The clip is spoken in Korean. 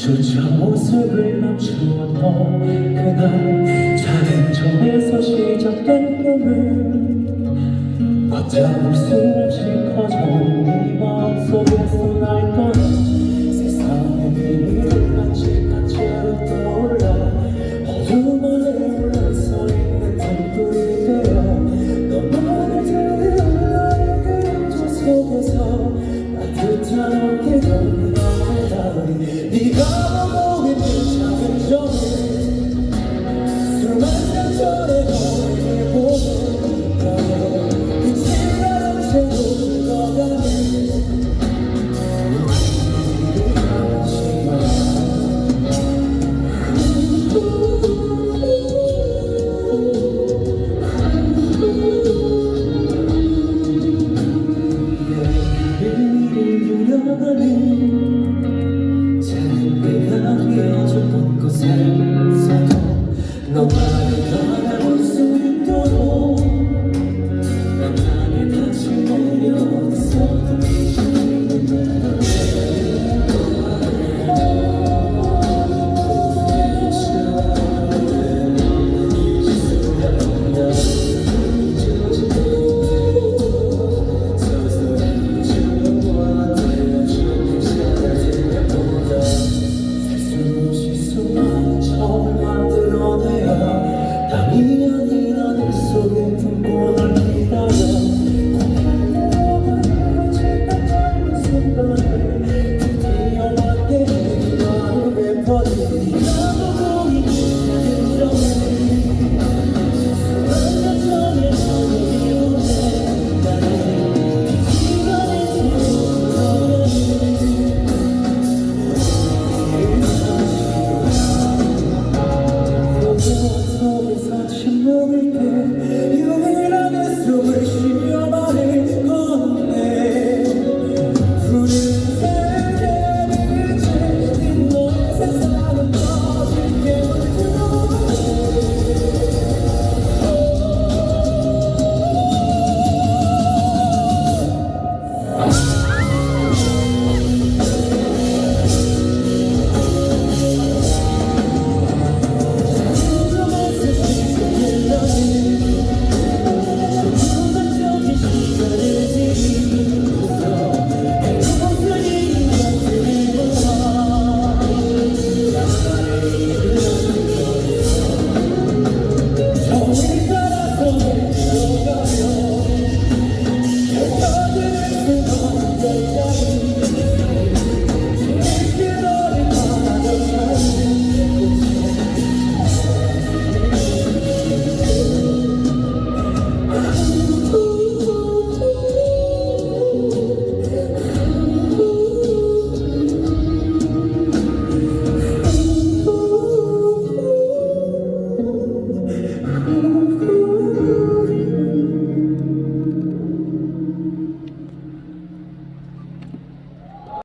조차 모습을 멈추었던 그날 작은 점에서 시작된 꿈을 걷잡을 수 없이 커져온 이 마음속에서 날 떠나 no matter.